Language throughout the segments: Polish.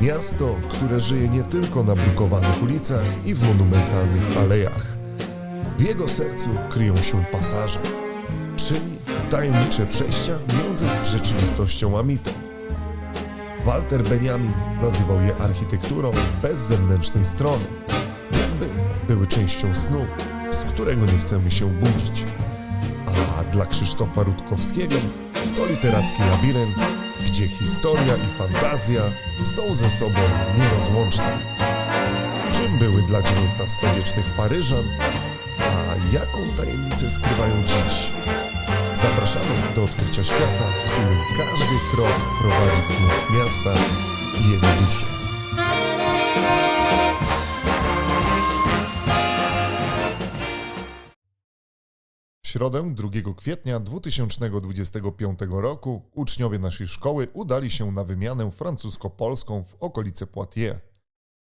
Miasto, które żyje nie tylko na brukowanych ulicach i w monumentalnych alejach. W jego sercu kryją się pasaże, czyli tajemnicze przejścia między rzeczywistością a mitem. Walter Benjamin nazywał je architekturą bez zewnętrznej strony, jakby były częścią snu, z którego nie chcemy się budzić. A dla Krzysztofa Rutkowskiego to literacki labirynt, gdzie historia i fantazja są ze sobą nierozłączne. Czym były dla XIX-wiecznych Paryżan, a jaką tajemnicę skrywają dziś? Zapraszamy do odkrycia świata, w którym każdy krok prowadzi w miasta i jego duszy. Środę 2 kwietnia 2025 roku uczniowie naszej szkoły udali się na wymianę francusko-polską w okolice Poitiers.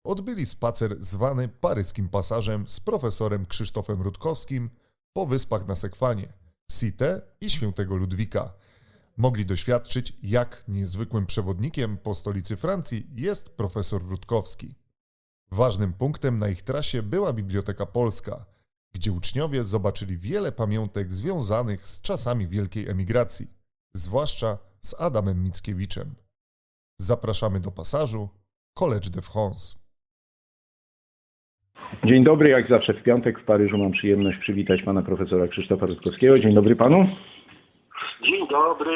Odbyli spacer zwany paryskim pasażem z profesorem Krzysztofem Rutkowskim po wyspach na Sekwanie, Cité i Świętego Ludwika. Mogli doświadczyć, jak niezwykłym przewodnikiem po stolicy Francji jest profesor Rutkowski. Ważnym punktem na ich trasie była Biblioteka Polska, gdzie uczniowie zobaczyli wiele pamiątek związanych z czasami wielkiej emigracji, zwłaszcza z Adamem Mickiewiczem. Zapraszamy do pasażu Collège de France. Dzień dobry, jak zawsze w piątek w Paryżu mam przyjemność przywitać pana profesora Krzysztofa Rutkowskiego. Dzień dobry panu. Dzień dobry.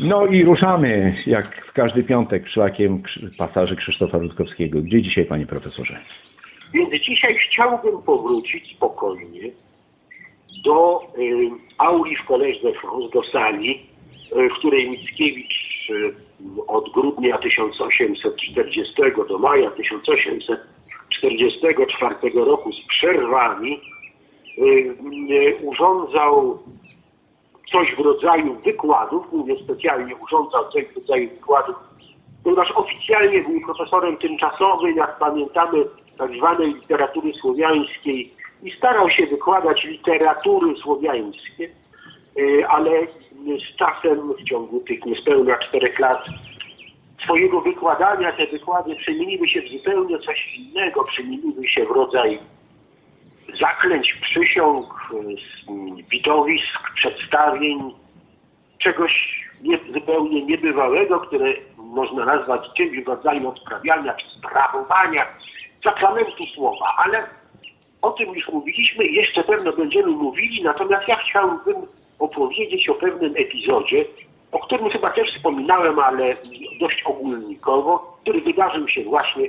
No i ruszamy, jak w każdy piątek, szlakiem pasaży Krzysztofa Rutkowskiego. Gdzie dzisiaj, panie profesorze? Więc dzisiaj chciałbym powrócić spokojnie do y, auli w de France, do sali, y, w której Mickiewicz y, od grudnia 1840 do maja 1844 roku z przerwami y, y, urządzał coś w rodzaju wykładów, mówię specjalnie urządzał coś w rodzaju wykładów, ponieważ oficjalnie był profesorem tymczasowym, jak pamiętamy, tak zwanej literatury słowiańskiej i starał się wykładać literatury słowiańskie, y, ale z czasem w ciągu tych niespełna czterech lat swojego wykładania te wykłady przemieniły się w zupełnie coś innego, przemieniły się w rodzaj zaklęć, przysiąg, y, widowisk, przedstawień, czegoś nie, zupełnie niebywałego, które można nazwać czymś w rodzaju odprawiania czy sprawowania sakramentu słowa, ale o tym już mówiliśmy i jeszcze pewno będziemy mówili, natomiast ja chciałbym opowiedzieć o pewnym epizodzie, o którym chyba też wspominałem, ale dość ogólnikowo, który wydarzył się właśnie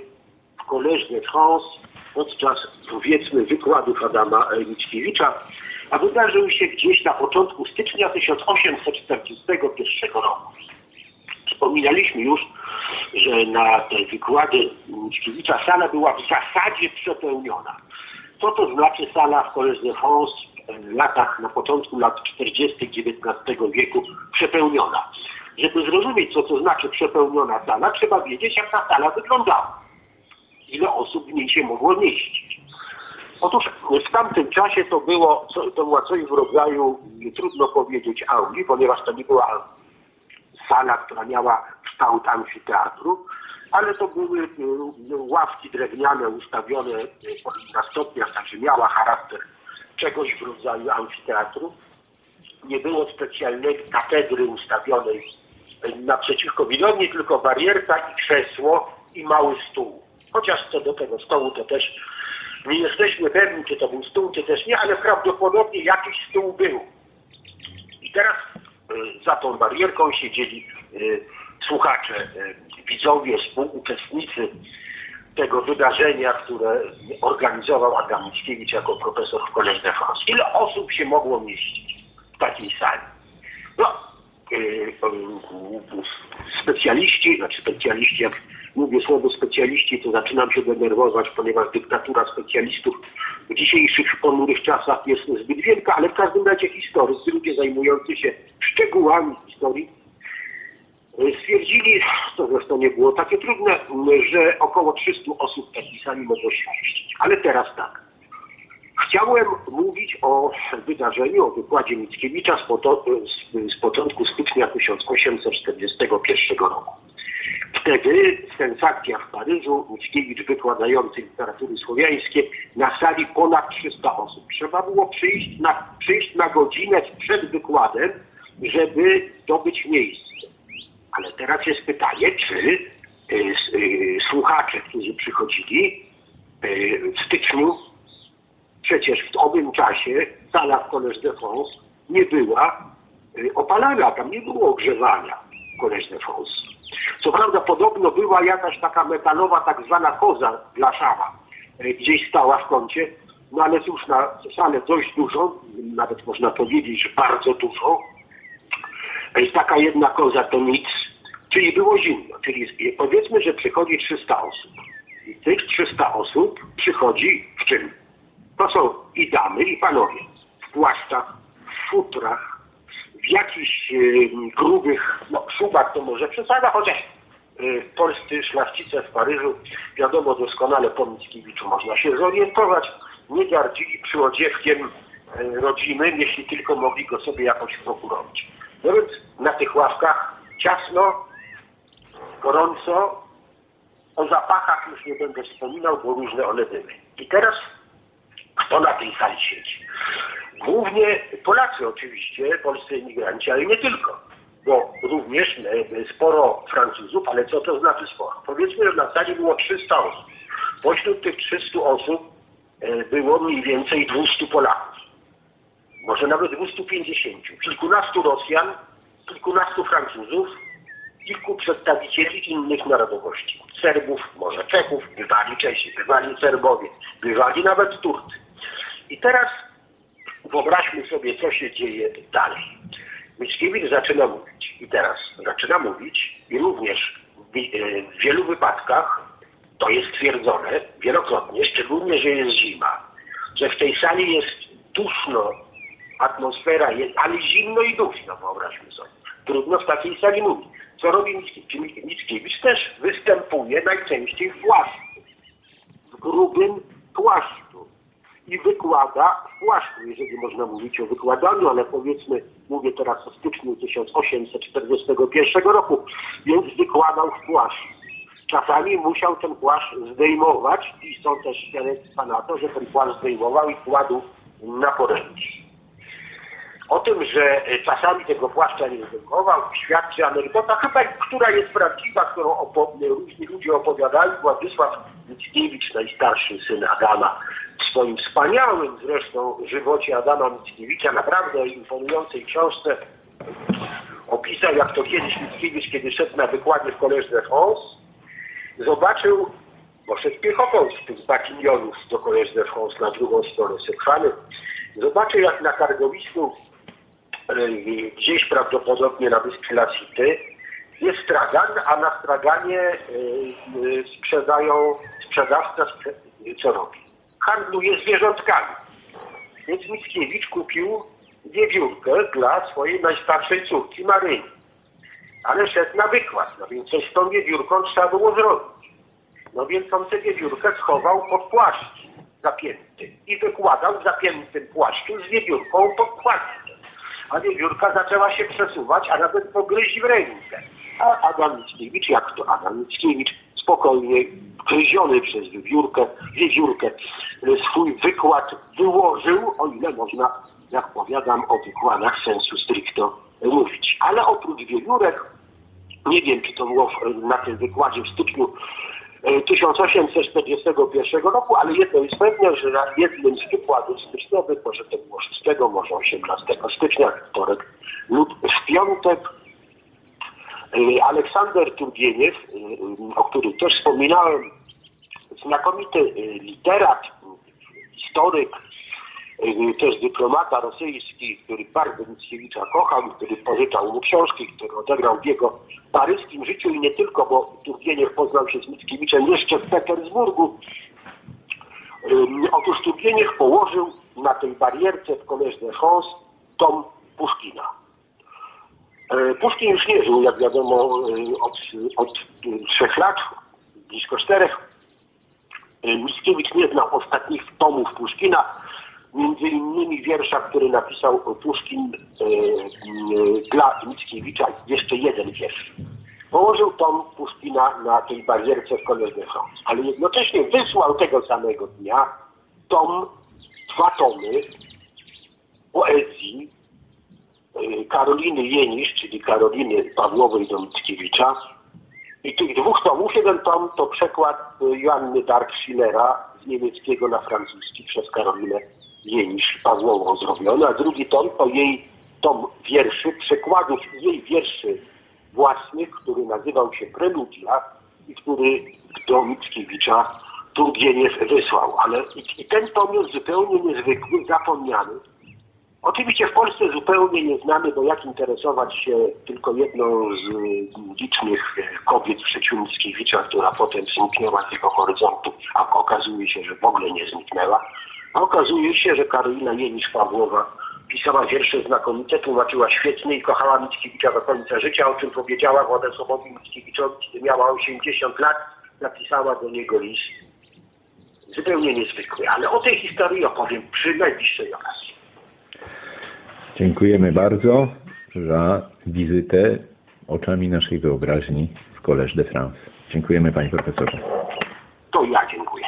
w Collège de France podczas, powiedzmy, wykładów Adama Mickiewicza, a wydarzył się gdzieś na początku stycznia 1841 roku. Wspominaliśmy już, że na te wykłady Mickiewicza sala była w zasadzie przepełniona. Co to znaczy sala w Collège de France w latach, na początku lat 40. XIX wieku przepełniona? Żeby zrozumieć, co to znaczy przepełniona sala, trzeba wiedzieć, jak ta sala wyglądała. Ile osób w niej się mogło mieścić. Otóż w tamtym czasie to było, to była coś w rodzaju, trudno powiedzieć, auli, ponieważ to nie była sala, która miała kształt amfiteatru, ale to były y, ławki drewniane ustawione y, na stopniach, także miała charakter czegoś w rodzaju amfiteatru. Nie było specjalnej katedry ustawionej y, naprzeciwko widowni, tylko barierka i krzesło i mały stół. Chociaż co do tego stołu to też nie jesteśmy pewni, czy to był stół, czy też nie, ale prawdopodobnie jakiś stół był. I teraz y, za tą barierką siedzieli y, słuchacze, y, widzowie, współuczestnicy tego wydarzenia, które organizował Adam Mickiewicz jako profesor w Collège France. Ile osób się mogło mieścić w takiej sali? No, y, specjaliści, znaczy specjaliści, jak mówię słowo specjaliści, to zaczynam się denerwować, ponieważ dyktatura specjalistów w dzisiejszych ponurych czasach jest zbyt wielka, ale w każdym razie historycy, ludzie zajmujący się szczegółami historii, y, stwierdzili, to zresztą nie było takie trudne, że około 300 osób sali mogło się mieścić. Ale teraz tak. Chciałem mówić o wydarzeniu, o wykładzie Mickiewicza z, z, z początku stycznia 1841 roku. Wtedy sensacja w Paryżu, Mickiewicz wykładający literatury słowiańskie, na sali ponad 300 osób. Trzeba było przyjść na, przyjść na godzinę przed wykładem, żeby zdobyć miejsce. Ale teraz jest pytanie, czy y, y, słuchacze, którzy przychodzili y, w styczniu, przecież w owym czasie sala w Collège de France nie była y, opalana, tam nie było ogrzewania w Collège de France. Co prawda podobno była jakaś taka metalowa tak zwana koza blaszawa, y, gdzieś stała w kącie, no ale cóż, na salę dość dużą, nawet można powiedzieć, że bardzo dużą, jest taka jedna koza to nic, czyli było zimno, czyli powiedzmy, że przychodzi 300 osób. I tych 300 osób przychodzi w czym? To są i damy, i panowie. W płaszczach, w futrach, w jakichś y, grubych szubach, to może przesada, chociaż y, polscy szlachcice w Paryżu, wiadomo doskonale po Mickiewiczu można się zorientować, nie gardzili przyodziewkiem y, rodzimym, jeśli tylko mogli go sobie jakoś prokurować. No więc na tych ławkach ciasno, gorąco, o zapachach już nie będę wspominał, bo różne one były. I teraz kto na tej sali siedzi? Głównie Polacy oczywiście, polscy emigranci, ale nie tylko. Bo również e, sporo Francuzów, ale co to znaczy sporo? Powiedzmy, że na sali było 300 osób. Pośród tych 300 osób e, było mniej więcej 200 Polaków. Może nawet 250. Kilkunastu Rosjan, kilkunastu Francuzów, kilku przedstawicieli innych narodowości. Serbów, może Czechów, bywali Czesi, bywali Serbowie, bywali nawet Turcy. I teraz wyobraźmy sobie, co się dzieje dalej. Mickiewicz zaczyna mówić. I teraz zaczyna mówić i również w, e, w wielu wypadkach to jest stwierdzone wielokrotnie, szczególnie, że jest zima, że w tej sali jest duszno, atmosfera jest, ale zimno i duszno, wyobraźmy sobie. Trudno w takiej sali mówić. Co robi Mickiewicz? Mickiewicz też występuje najczęściej w płaszczu. W grubym płaszczu. I wykłada w płaszczu, jeżeli można mówić o wykładaniu, ale powiedzmy, mówię teraz o styczniu 1841 roku, więc wykładał w płaszczu. Czasami musiał ten płaszcz zdejmować i są też świadectwa na to, że ten płaszcz zdejmował i kładł na poręcz. O tym, że e, czasami tego płaszcza nie zdejmował, świadczy anegdota, chyba która jest prawdziwa, którą różni ludzie opowiadali. Władysław Mickiewicz, najstarszy syn Adama, w swoim wspaniałym zresztą żywocie Adama Mickiewicza, naprawdę imponującej książce, opisał, jak to kiedyś Mickiewicz, kiedy szedł na wykładzie w Collège de France, zobaczył, bo szedł piechotą z tych bakinionów do Collège de France na drugą stronę Sekwany, zobaczył, jak na targowisku e, gdzieś prawdopodobnie na wyspie Lasity jest stragan, a na straganie e, e, sprzedają, sprzedawca sprze co robi? Handluje zwierzątkami. Więc Mickiewicz kupił wiewiórkę dla swojej najstarszej córki Maryni. Ale szedł na wykład, no więc coś z tą wiewiórką trzeba było zrobić. No więc on tę wiewiórkę schował pod płaszcz zapięty i wykładał zapiętym płaszczu z wiewiórką pod płaszczem. A wiewiórka zaczęła się przesuwać, a nawet pogryźć w rękę. A Adam Mickiewicz, jak to Adam Mickiewicz, spokojnie, gryziony przez wiewiórkę, wiewiórkę, swój wykład wyłożył, o ile można, jak powiadam o wykładach sensu stricto mówić. Ale oprócz wiewiórek, nie wiem, czy to było na tym wykładzie w styczniu e, 1841 roku, ale jedno jest pewne, że na jednym z wykładów styczniowych, może to było 6, może 18 stycznia, wtorek lub w piątek, e, Aleksander Turgieniew, e, o którym też wspominałem, znakomity e, literat, historyk, e, też dyplomata rosyjski, który bardzo Mickiewicza kochał, który pożyczał mu książki, który odegrał w jego paryskim życiu i nie tylko, bo Turgieniew poznał się z Mickiewiczem jeszcze w Petersburgu. Otóż Turgieniew położył na tej barierce w Collège de tom Puszkina. E, Puszkin już nie żył, jak wiadomo, e, od, od trzech lat, blisko czterech. E, Mickiewicz nie znał ostatnich tomów Puszkina, między innymi wiersza, który napisał Puszkin dla Mickiewicza, jeszcze jeden wiersz. położył tom Puszkina na tej barierce w Collège de ale jednocześnie wysłał tego samego dnia tom, dwa tomy poezji Karoliny Jenisz, czyli Karoliny Pawłowej do Mickiewicza. I tych dwóch tomów, jeden tom to przekład y, Joanny Dark Schillera z niemieckiego na francuski przez Karolinę Jenisz Pawłową zrobiony, a drugi tom to jej tom wierszy, przekładów jej wierszy własnych, który nazywał się Preludia i który do Mickiewicza Turgieniew wysłał. Ale i, i ten tom jest zupełnie niezwykły, zapomniany. Oczywiście w Polsce zupełnie nie znamy, bo jak interesować się tylko jedną z licznych y, kobiet w życiu Mickiewicza, która potem zniknęła z jego horyzontu, a okazuje się, że w ogóle nie zniknęła. A okazuje się, że Karolina Jenisz-Pawłowa pisała wiersze znakomite, tłumaczyła świetnie i kochała Mickiewicza do końca życia, o czym powiedziała Władysławowi Mickiewiczowi, kiedy miała 80 lat, napisała do niego list. Zupełnie niezwykły, ale o tej historii opowiem przy najbliższej okazji. Dziękujemy bardzo za wizytę oczami naszej wyobraźni w Collège de France. Dziękujemy panie profesorze. To ja dziękuję.